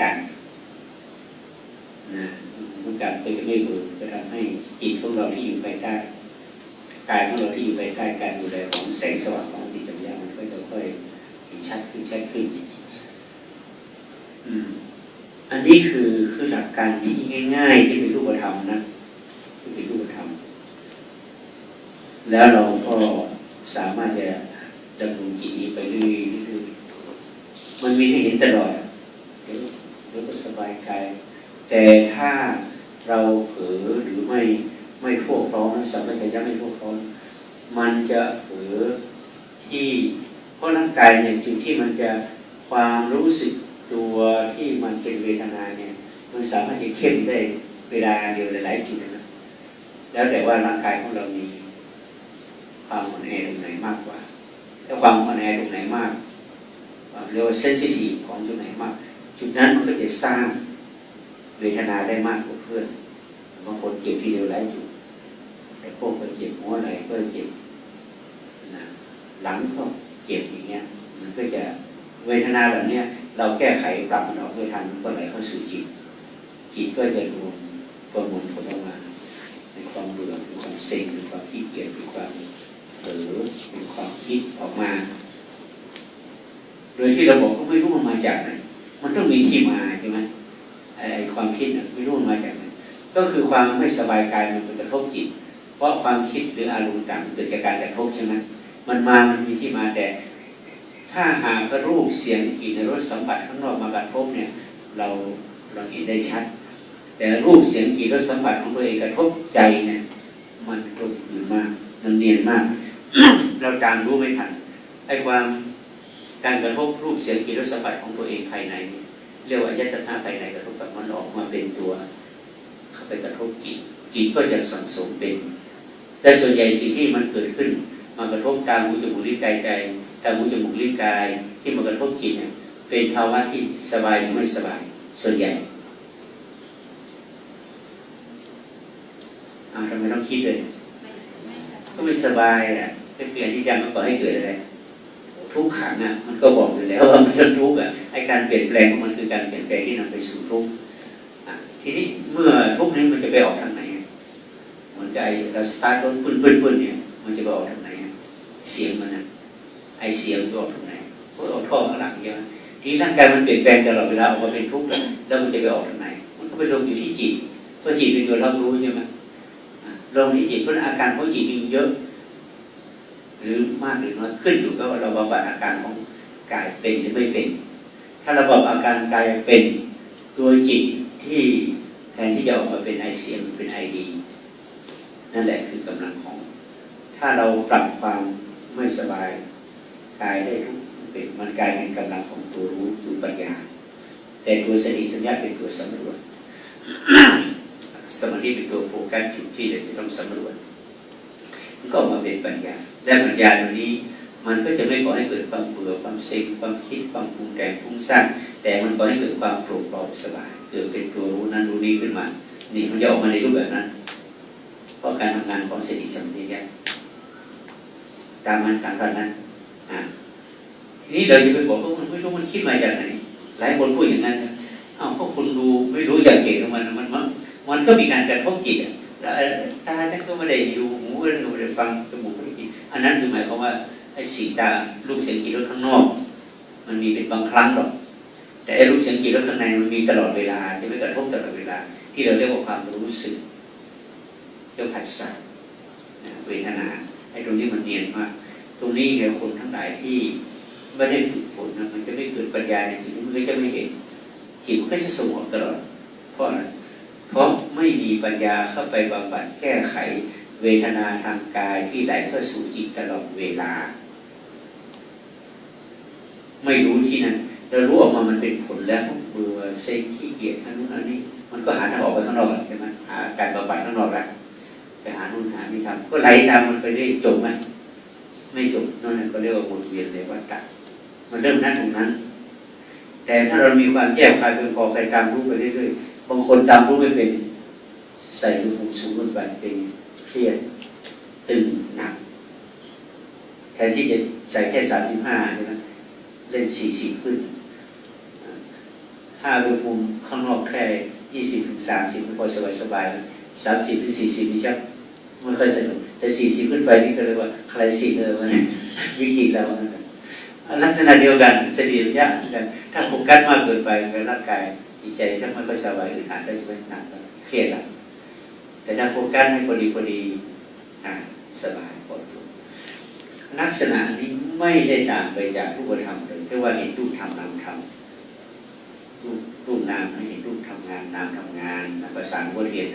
การนะต้องการก็จะไม่เบื่อจะทำให้จิตของเราที่อยู่ภายใต้กายของเราที่อยู่ภายใต้การดูแลของแสงสว่างของสติสัมปชัญญะมันก็จะค่อยชัดขึ้นชัดขึ้นอันนี้คือคือหลักการที่ง่าย ๆ ที่เป็นรูปธรรมนะที่เป็นรูปธรรม แล้วเราก็สามารถจะดำรงจิตนี้ไปเรื่อยๆมันมีให้เห็นตลอด ดี๋ยวเดี๋ยวก็สบายกายแต่ถ้าเราเผลอหรือไม่ไม่ทั่วพร้อมสัมปชัญญะไม่ทั่พร้อมมันจะเผลอที่เพราะร่างกายเนี่ยจุดที่มันจะความรู้สึกตัวที่มันเป็นเวทนาเนี่ยมันสามารถจะเข้มได้เวลาเดียวหลายๆจุดนะแล้วแต่ว่าร่างกายของเรามีความอ่อนแอตรงไหนมากกว่าถ้าความอ่อนแอตรงไหนมากเรียกว่าเซนซิทีฟของจุดไหนมาก จุดนั้นมันก็จะสร้างเวทนาได้มากกว่าเพื่อนบางคนเจ็บทีเดียวหลายจุดแต่พวกก็เจ็บหัวไหล่ก็เจ็บนะหลังก็เจ็บอย่างเงี้ย มันก็จะเวทนาแบบเนี้ยเราแก้ไขปรับมันออกไม่ทันมันก็ไหลเข้าสู่จิต จิตก็จะรวมประมวลผลออกมาในความเบื่อเป็นความเซ็งเป็นความขี้เกียจเป็นความเผลอเป็นความคิดออกมา โดยที่เราบอกก็ไม่รู้มันมาจากไหน มันต้องมีที่มาใช่ไหมไอ้ความคิดน่ะไม่รู้มันมาจากไหนก็คือความไม่สบายกายมันเป็นกระทบจิต เพราะความคิดหรืออารมณ์ต่างเกิดจากการกระทบใช่ไหมมันมามันมีที่มาแต่ ถ้าหากรูปเสียงกลิ่นรสสัมผัสข้างนอกมากระทบเนี่ย เราเราเห็นได้ชัด แต่รูปเสียงกลิ่นรสสัมผัสของตัวเองกระทบใจเนี่ยมันกลมกลืนมากมันเนียนมาก เราตามรู้ไม่ทันไอ้ความ การกระทบรูปเสียงกลิ่นรสสัมผัสของตัวเองภายใน เรียกว่ายัตนาภายในกระทบกับมันออกมาเป็นตัวเข้าไปกระทบจิตจิตก็จะสังสมเป็น แต่ส่วนใหญ่สิ่งที่มันเกิดขึ้น มากระทบตาหูจมูกลิ้นกายใจตาหูจมูกลิ้นกายที่มากระทบจิตเนี่ยเป็นภาวะที่สบายหรือไม่สบาย ส่วนใหญ่อ้าวทำไมต้องคิดเลย ก็ไม่สบายอะเป็นเปลี่ยนที่จังมันก่อให้เกิดอะไร ทุกขังอะมันก็บอกอยู่แล้วว่ามันจะทุกข์อะไอการเปลี่ยนแปลงของมันคือการเปลี่ยนแปลงที่นำไปสู่ทุกข์ทีนี้เมื่อทุกข์นี้มันจะไปออกทางไหนอะมันใจเราสตาร์ทรถปื้นปื้นปื้นเนี่ยมันจะไปออกทางไหนเสียงมันอะไอเสียงมันออกทางไหนก็ออกท่อข้างหลังเยอะทีร่างกายมันเปลี่ยนแปลงตลอดเวลาออกมาเป็นทุกข์แล้วแล้วมันจะไปออกทางไหน มันก็ไปลงอยู่ที่จิตเพราะจิตเป็นตัวรับรู้ใช่ไหมลงที่จิตเพราะอาการของจิตมันเยอะ หรือมากหรือน้อยขึ้นอยู่กับเราบำบัดอาการของกายเป็นหรือไม่เป็น ถ้าราบอกอาการกายเป็นโดยจิตที่แทนที่จะออกมาเป็นไอเสียงเป็นไอดีนั่นแหละคือกำลังของ ถ้าเราปรับความไม่สบายกายได้ทุกเป็นมันกลายเป็นกำลังของตัวรู้คือปัญญา แต่ตัวสติสัญญาเป็นตัวสำรวจสมาธิเป็นตัวโฟกัสจุดที่เราจะต้องสำรวจ ก็มาเป็นปัญญา และปัญญาตัวนี้ มันก็จะไม่ก่อให้เกิดความเบื่อความเซ็งความคิดความปรุงแต่งฟุ้งซ่านแต่มันก่อให้เกิดความโปร่งเบาสบายเกิดเป็นตัวรู้นั้นรู้นี้ขึ้นมา นี่มันจะออกมาในรูปแบบนั้น เพราะการทำงานของสติสัมปชัญญะตามมันตามกันนั้นอ่าทีนี้เราจะไปบอกว่ามันไม่รู้มันคิดมาจากไหน หลายคนพูดอย่างนั้นอ้าวก็คุณดูไม่รู้จากเก่งของมันมันมัน มันก็มีการกระทบจิตอะตาท่านก็ไม่ได้ดูหู ก็ไม่ได้ฟังจมูกก็ไม่ได้กินอันนั้นคือหมายความว่าไอ้สีตาลูกเสียงกลิ่นรสข้างนอก มันมีเป็นบางครั้งหรอก แต่ไอ้ลูกเสียงกลิ่นรสข้างในมันมีตลอดเวลาจะไม่กระทบตลอดเวลา ที่เราเรียกว่าความรู้สึกเรียกผัสสะนะเวทนาไอ้ตรงนี้มันเนียนมากตรงนี้เนี่ยคนทั้งหลายที่ไม่ได้ฝึกฝนนะมันจะไม่เกิดปัญญาในจิตมันก็จะไม่เห็นจิตมันก็จะสงบตลอดเพราะอะไรเพราะไม่มีปัญญาเข้าไปบำบัดแก้ไข เวทนาทางกายที่ไหลเข้าสู่จิตตลอดเวลา ไม่รู้ที่นั่นเรารู้ออกมามันเป็นผลแล้วเบื่อเซ็งขี้เกียจอันนู้นอันนี้มันก็หาทางออกไปข้างนอกใช่ไหมหาการบำบัดข้างนอกแล้วไปหานู่นหานี่ทำก็ไหลตามมันไปได้จบไหมไม่จบนั่นก็เรียกว่าวนเวียนเลยว่าตัดมันเริ่มนั้นตรงนั้น แต่ถ้าเรามีความแยกคลายเป็นพอไปตามรู้ไปเรื่อยๆบางคนตามรู้ไม่เป็นใส่ลูกหูสูงขึ้นไปเป็น เครียดตึงหนักแทนที่จะใส่แค่สามสิบห้าใช่ไหมเล่นสี่สิบขึ้น ถ้าอุณหภูมิข้างนอกแค่ยี่สิบถึงสามสิบพอสบายสบายสามสิบถึงสี่สิบนี่ชักไม่ค่อยสนุกแต่สี่สิบขึ้นไปนี่ก็เลยว่าใครสิเออมันวิกฤตแล้วลักษณะเดียวกันสติปัญญาเหมือนกันถ้าโฟกัสมากเกินไปร่างกายจิตใจถ้าไม่ค่อยสบายอึดอัดก็จะเป็นหนักเครียดละ แต่ถ้าโฟกัสให้พอดีพอดีอ่าสบายปลอดภัยลักษณะนี้ไม่ได้ต่างไปจากรูปธรรมเลยเรียกว่าเห็นรูปธรรมนามธรรมรูปรูปนามเห็นรูปทำงานนามทำงานภาษาบทเรียน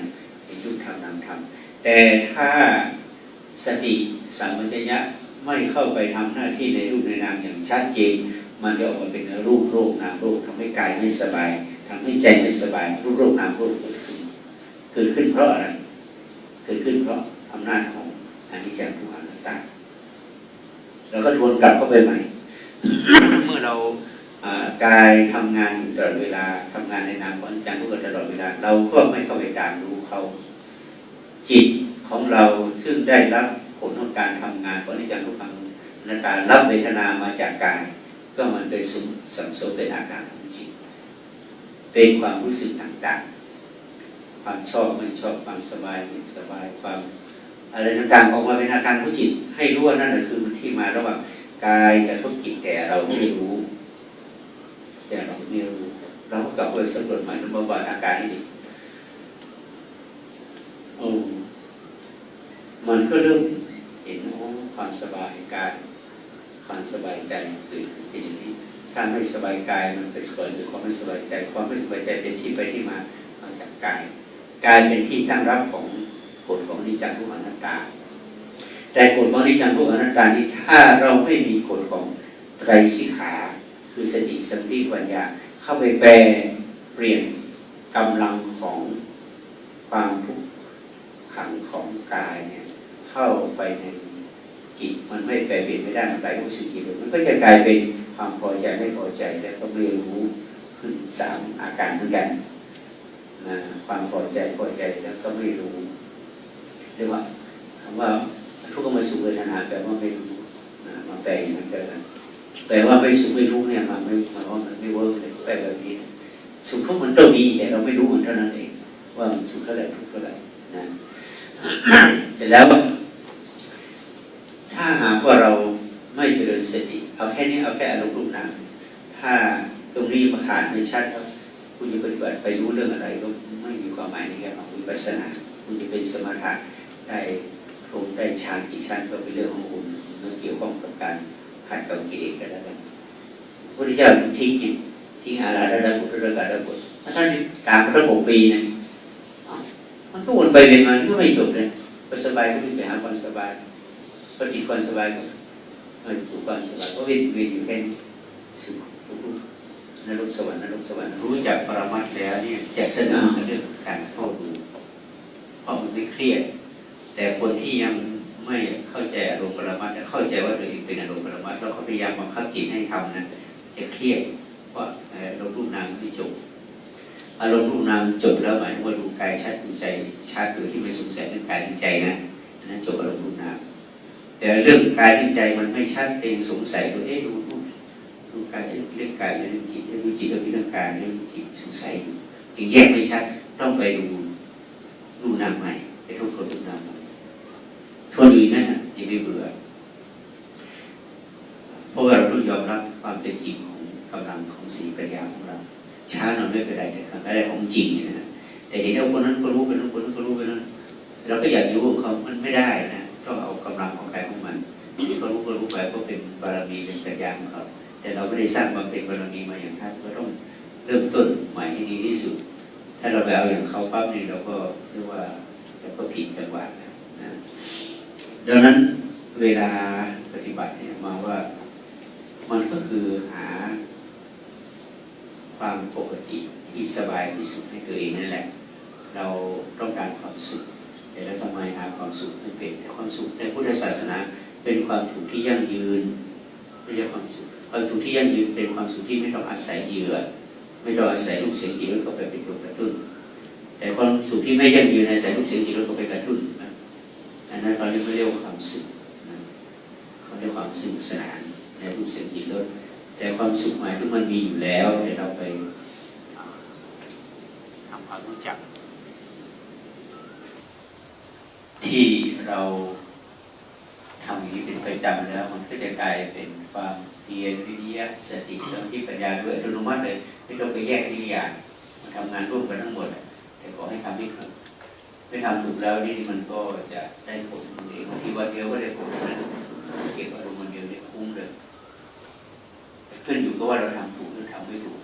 เห็นรูปทำนามทำแต่ถ้าสติสัมปชัญญะไม่เข้าไปทำหน้าที่ในรูปในนามอย่างชัดเจนมันจะออกมาเป็นรูปโรคนามโรคทำให้กายไม่สบายทำให้ใจไม่สบาย รูปโรคนามโรคเกิดขึ้นเกิดขึ้นเพราะอะไร เกิดขึ้นเพราะอำนาจของอนิจจังทุกขังอนัตตาเราก็ทวนกลับเข้าไปใหม่ เมื่อเรากายทำงานอยู่ตลอดเวลาทำงานในนามของอาจารย์ทุกคนตลอดเวลา เราก็ไม่เข้าไปตามรู้เขา จิตของเราซึ่งได้รับผลของการทำงานของอาจารย์ทุกขังในการรับเวทนามาจากกาย ก็มันไปสมสัมสมเป็นอาการของจิต เป็นความรู้สึกต่างๆ ความชอบไม่ชอบความสบายไม่สบายความอะไรต่างๆออกมาเป็นอาการของจิต ให้รู้ว่านั่นแหละคือที่มาระหว่างกายกระทบจิตแต่เราไม่รู้ แต่เราไม่รู้เรากลับไปสำรวจใหม่แล้วมาวัดอาการนี้ดิโอ้มันก็เริ่มเห็นโอ้ความสบายกายความสบายใจเกิดขึ้นเป็นอย่างนี้ถ้าไม่สบายกายมันไปสบายหรือความไม่สบายใจ ความไม่สบายใจเป็นที่ไปที่มามาจากกาย กายเป็นที่ตั้งรับของกฎของนิจจังทุกขังอนัตตา แต่กฎของนิจจังทุกขังอนัตตานี้ถ้าเราไม่มีกฎของไตรสิกขา คือสติสัมปชัญปัญญาเข้าไปแปลเปลี่ยนกำลังของความทุกข์ขังของกายเนี่ยเข้าไปในจิตมันไม่แปลเปลี่ยนไม่ได้มันไปรู้สึกจิตมันก็จะกลายเป็นความพอใจไม่พอใจแล้วก็เรียนรู้ขึ้นสามอาการเหมือนกัน ความพอใจพอใจแล้วก็ไม่รู้เรียกว่าคำว่าทุกข์ก็มาสุขเวทนาแปลว่าไม่รู้มาแปลอย่างนั้นก็แล้แต่ว่าไม่สุขไม่ทุกข์เนี่ยมันไม่มันว่ามันไม่เวิร์กเลยแปลแบบนี้สุขทุกข์มันต้องมีแต่เราไม่รู้มันเท่านั้นเองว่ามันสุขเท่าไหร่ทุกข์เท่าไหร่นะเสร็จแล้ว ถ้าหากว่าเราไม่เจริญสติเอาแค่นี้เอาแค่อารมณ์รูปนามถ้าตรงนี้มาขาดไม่ชัดครับ คุณจะปฏิบัติไปรู้เรื่องอะไรก็ไม่มีความหมายในการของวิปัสสนา คุณจะเป็นสมถะได้คงได้ฌานกี่ชั้นก็เป็นเรื่องของคุณไม่เกี่ยวข้องกับการขัดกับกิเลสกันแล้วกันพระพุทธเจ้าทิ้งเนี่ยทิ้งอาราธนาบุตรระกาศบุตรถ้าท่านตามพระหกปีเนี่ยมันก็วนไปเวียนมาก็ไม่จบเลยก็สบายก็ไม่ไปหาความสบายก็ติดความสบายก็ไม่ถูกความสบายก็เวียนเวียนอยู่แค่นี้สุขทุกข์ นรกสวรรค์นรกสวรรค์รู้จักปรมัตแล้วเนี่ยจะสนุกกับเรื่องการเข้าดูเพราะมันไม่เครียด แต่คนที่ยังไม่เข้าใจอารมณ์ปรมัตถ์เข้าใจว่าตัวเองเป็นอารมณ์ปรมัตแล้วเขาพยายามบังคับจิตให้ทำนะจะเครียดเพราะอารมณ์รูปนามไม่จบอารมณ์รูปนามจบแล้วหมายว่าดูกายชัดดูใจชัดโดยที่ไม่สงสัยเรื่องกายเรื่องใจนะนั่นจบอารมณ์รูปนามแต่เรื่องกายเรื่องใจมันไม่ชัดเองสงสัยตัวเอ๊ะดูดูดูกายเรื่องกายเรื่องจิต เรื่องจิตเรื่องกาเรื่องจิตสงสัยจึงแยกไม่ชัดต้องไปดูรูนามใหม่ไปทบทวนรูนามใหม่ทวนอยู่นั่นน่ะยังไม่เบื่อเพราะว่าเราต้องยอมรับความเป็นจริงของกำลังของสีปัญญาของเราช้าหน่อยไม่เป็นไรแต่ครั้งแรกของจริงนะแต่เห็นว่าคนนั้นก็รู้ไปนั้นคนนั้นก็รู้ไปนั้นเราก็อยากอยู่ของเขามันไม่ได้นะต้องเอากำลังของใครของมันที่เขารู้ก็รู้ไปก็เป็นบารมีเป็นปัญญาของเขา แต่เราไม่ได้สร้างความเป็นบารมีมาอย่างท่านก็ต้องเริ่มต้นใหม่ให้ดีที่สุด ถ้าเราไปเอาอย่างเขาปั๊บนี่เราก็เรียกว่าเราก็ผิดจังหวะนะดังนั้นเวลาปฏิบัติเนี่ยมาว่ามันก็คือหาความปกติที่สบายที่สุดให้ตัวเองนั่นแหละ เราต้องการความสุขแต่เราทำไมหาความสุขไม่เป็นแต่ความสุขในพุทธศาสนาเป็นความสุขที่ยั่งยืนไม่ใช่ความสุข ความสุขที่ยั่งยืนเป็นความสุขที่ไม่ต้องอาศัยเหยื่อ ไม่ต้องอาศัยลูกเสียงจิตแล้วก็ไปเป็นตัวกระตุ้น แต่ความสุขที่ไม่ยั่งยืนอาศัยลูกเสียงจิตแล้วก็ไปกระตุ้นนะอันนั้นเขาเรียกว่าเรียกว่าความสุขเขาเรียกความสนุกสนานในรูปเสียงจิตลดแต่ความสุขหมายถึงมันมีอยู่แล้วแต่เราไปทำความรู้จัก ที่เราทำอย่างนี้เป็นประจำแล้วมันก็จะกลายเป็นความ เพียรวิริยะสติสมาธิปัญญาด้วยอัตโนมัติเลยไม่ต้องไปแยกทีละอย่างมันทำงานร่วมกันทั้งหมด แต่ขอให้ทำให้ถูกไม่ทำถูกแล้วนี่มันก็จะได้ผลเองบางทีวันเดียวก็ได้ผลนะเก็บอารมณ์วันเดียวได้คุ้มเลยขึ้นอยู่กับว่าเราทำถูกหรือทำไม่ถูก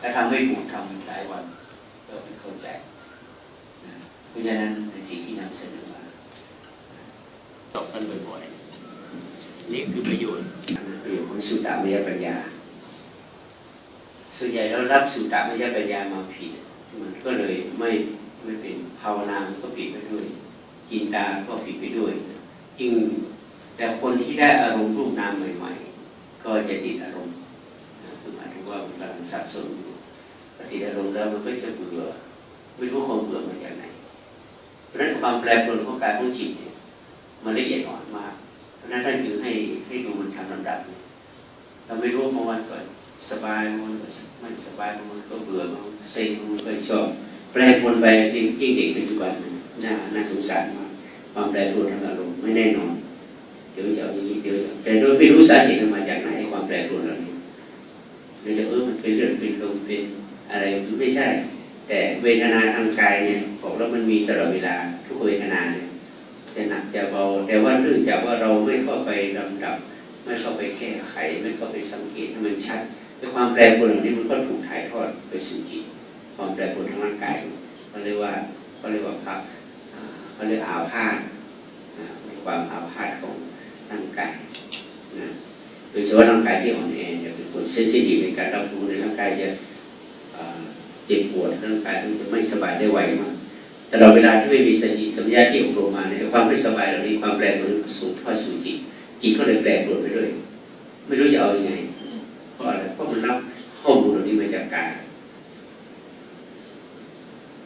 ถ้าทำไม่ถูกทำหลายวันก็ไม่เข้าใจเพราะฉะนั้นในสิ่งที่นำเสนอมาตอบกันบ่อยๆ นี่คือประโยชน์ประโยชน์ของสุตตมยปัญญา ส่วนใหญ่เรารับสุตตมยปัญญามาผิด มันก็เลยไม่ไม่เป็นภาวนาก็ผิดไปด้วยจินตาก็ผิดไปด้วยยิ่งแต่คนที่ได้อารมณ์รูปนามใหม่ ๆ ก็จะติดอารมณ์คือหมายถึงว่ากำลังสับสนอยู่พอติดอารมณ์แล้วมันก็จะเบื่อไม่รู้ความเบื่อมาจากไหนเพราะฉะนั้นความแปรปรวนของการของจิตเนี่ยมันละเอียดอ่อนมาก เพราะนั้นท่านจึงให้ให้ดูมันทำลำดับ เราไม่รู้เมื่อวันก่อนสบายมันก็ไม่สบายมันก็เบื่อมันเซ็งมันก็ชอบแปรปรวนไปจริงจริงเด็กปัจจุบันน่าน่าสงสารมากความแปรปรวนทางอารมณ์ไม่แน่นอนเดี๋ยวจะเอาอย่างนี้เดี๋ยวจะแต่โดยไม่รู้สาเหตุมาจากไหนความแปรปรวนเหล่านี้เดี๋ยวจะเออมันเป็นเลือดเป็นลมเป็นอะไรไม่ใช่ แต่เวทนาทางกายเนี่ยบอกแล้วมันมีตลอดเวลาทุกเวทนาเนี่ย จะหนักจะเบา แต่ว่าเนื่องจากว่าเราไม่เข้าไปลำดับ ไม่เข้าไปแก้ไข ไม่เข้าไปสังเกตให้มันชัดแต่ความแปรปรวนนี้มันก็ถูกถ่ายทอดไปสู่จิตความแปรปรวนทางร่างกายเขาเรียกว่าเขาเรียกว่าพักเขาเรียกอาพาธอ่ามีความอาพาธของร่างกายนะโดยเฉพาะร่างกายที่อ่อนแอจะเป็นคนเซนซิทีฟในการรับรู้ในร่างกายจะเจ็บปวดร่างกายมันจะไม่สบายได้ไวมาก ตลอดเวลาที่ไม่มีสติสัมปชัญญะที่อบรมมาเนี่ยความไม่สบายเหล่านี้ความแปรปรวนสูงเข้าสู่จิตจิตก็เลยแปรปรวนไปด้วย ไม่รู้จะเอาอยัางไงเพราะอะไรเพราะมันรับข้อมูลเหล่านี้มาจากกาย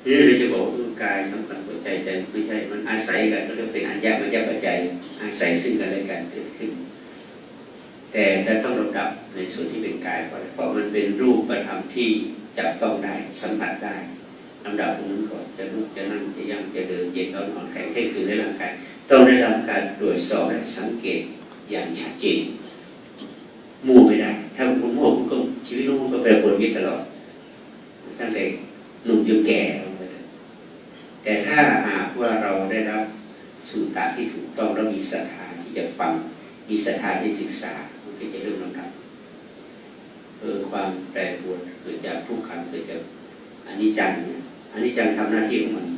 นี่เราจะบอกว่ากายสำคัญกว่าใจใจไม่ใช่ มันอาศัยกันก็เรียกเป็นอัญญามัญญาปัจจัยอาศัยซึ่งกันและกันเกิดขึ้น แต่จะต้องลำดับในส่วนที่เป็นกายก่อนเพราะมันเป็นรูปประธรรมที่จับต้องได้สัมผัสได้ ลำดับตรงนั้นก่อนจะลุกจะนั่งจะย่างจะเดินเย็นร้อนอ่อนแข็งเท่คืนในร่างกายต้องได้รับการตรวจสอบและสังเกตอย่างชัดเจนมั่วไม่ได้ ถ้าคุณมั่วคุณก็ชีวิตคุณก็แปรปรวนยิ่ตลอดตั้งแต่หนุ่มจนแก่ลงไปเลยแต่ถ้าหากว่าเราได้รับสูตรที่ถูกต้องแล้วมีศรัทธาที่จะฟังมีศรัทธาที่ศึกษามันก็จะเริ่มลำดับเออความแปรปรวนเกิดจากทุกขังเกิดจากอนิจจังเนี่ย อนิจจังทำหน้าที่ของมัน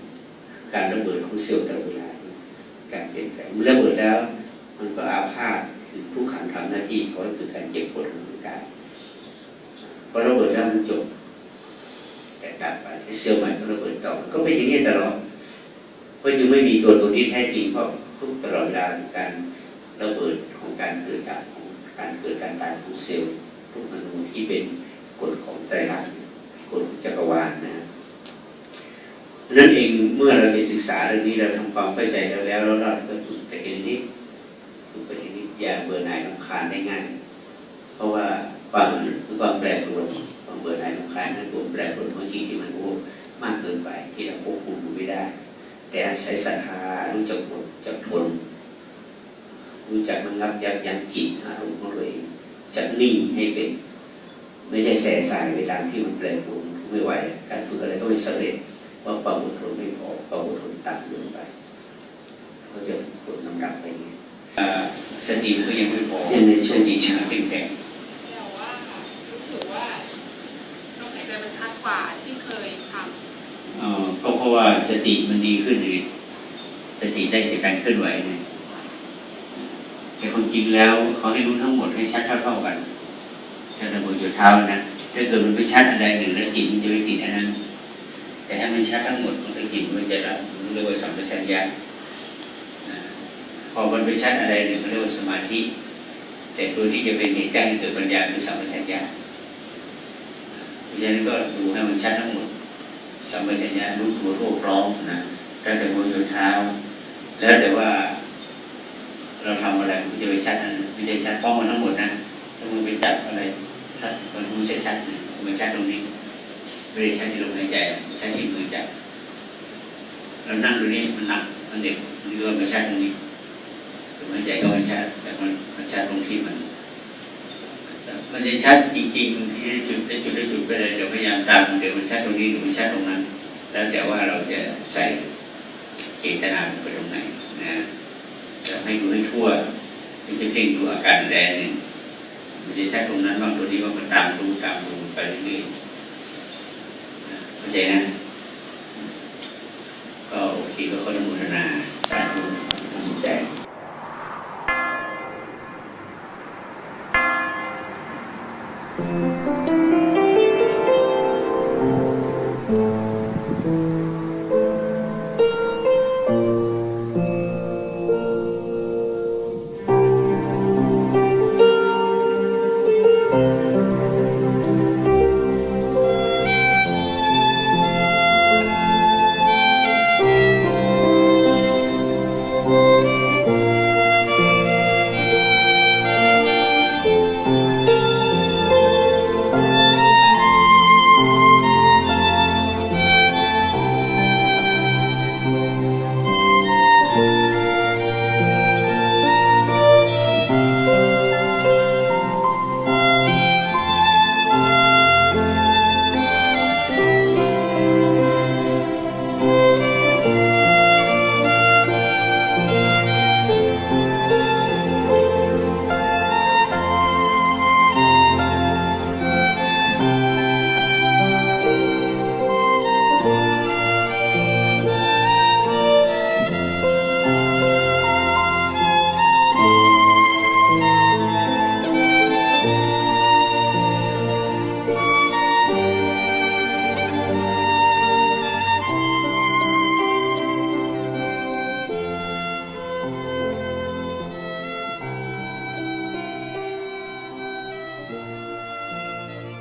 การระเบิดของเซลล์ตลอดเวลาการเปลี่ยนแปลงเมื่อระเบิดแล้ว มันก็อาพาธคือผู้ขันทำหน้าที่เขาคือการเจ็บปวดของร่างกายพอระเบิดแล้วมันจบแต่ดับไปเซลล์ใหม่ก็ระเบิดต่อก็เป็นอย่างนี้ตลอดเพราะจึงไม่มีตัวตนที่แท้จริงเพราะทุกตลอดเวลาของการระเบิดของการเกิดดับของการเกิดการตายของเซลล์ทุกอนุที่เป็นกฎของไตรลักษณ์กฎของจักรวาลนะ นั่นเองเมื่อเราจะศึกษาเรื่องนี้เราทำความเข้าใจแล้วแล้วเราก็ถูกแต่ทีนี้ถูกแต่ทีนี้อย่าเบื่อหน่ายรำคาญได้ง่าย เพราะว่าความคือความแปรปรวนความเบื่อหน่ายรำคาญนั้นความแปรปรวนของจริงที่มันโอ้มากเกินไปที่เราควบคุมไม่ได้ แต่อาศัยศรัทธารู้จักอดจักทนรู้จักมันงับยับยั้งจิตอารมณ์ของตัวเองจักนิ่งให้เป็น ไม่ใช่แสสายไปตามที่มันแปรปรวนไม่ไหวการฝึกอะไรก็ไม่สำเร็จ ว่าความอดทนไม่พอความอดทนต่ำเกินไปก็จะกดน้ำหนักไปอย่างนี้อ่าสติมันก็ยังไม่พอเช่นในช่วงดีชาเป็นแข็งแต่ว่ารู้สึกว่าลมหายใจมันชัดกว่าที่เคยทเอ่อก็เพราะว่าสติมันดีขึ้นเลยสติได้จากการเคลื่อนไหวเนี่ยแต่ความจริงแล้วเขาให้รู้ทั้งหมดให้ชัดเท่าๆกันถ้าระเบิดอยู่เท้านะถ้าเกิดมันไปชัดอะไรหนึ่งแล้วจิตมันจะไปติดอันนั้น แต่ถ้ามันชัดทั้งหมดมันก็จิตมันจะรับเรียกว่าสัมปชัญญะพอมันไปชัดอะไรหนึ่งเรียกว่าสมาธิ แต่ตัวที่จะเป็นเหตุการณ์เกิดปัญญาคือสัมปชัญญะเพราะฉะนั้นก็ดูให้มันชัดทั้งหมดสัมปชัญญะรู้ตัวโรคร้องนะตั้งแต่หัวจนเท้า แล้วแต่ว่าเราทำอะไรมันจะไปชัดนั้นไม่ใช่ชัดพร้อมกันทั้งหมดนะถ้ามันไปจับอะไรชัดมันรู้ชัดชัดมันชัดตรงนี้ ไม่ได้ชัดที่ลมหายใจชัดที่มือจับเรานั่งตรงนี้มันหนักมันเด็กมันก็มาชัดตรงนี้ลมหายใจก็ไม่ชัดแต่มันมันชัดตรงที่มันมันจะชัดจริงๆที่จุดได้จุดได้จุดไปเลยเดี๋ยวพยายามตามเดี๋ยวมันชัดตรงนี้เดี๋ยวมันชัดตรงนั้น แล้วแต่ว่าเราจะใส่เจตนาไปตรงไหนนะจะให้ดูให้ทั่วไม่จะเพ่งดูอาการแดนหนึ่งมันจะชัดตรงนั้นบางตัวนี้ว่ามันตามดูตามดูไปเรื่อยๆ เข้าใจนะ ก็โอเคก็ขออนุโมทนา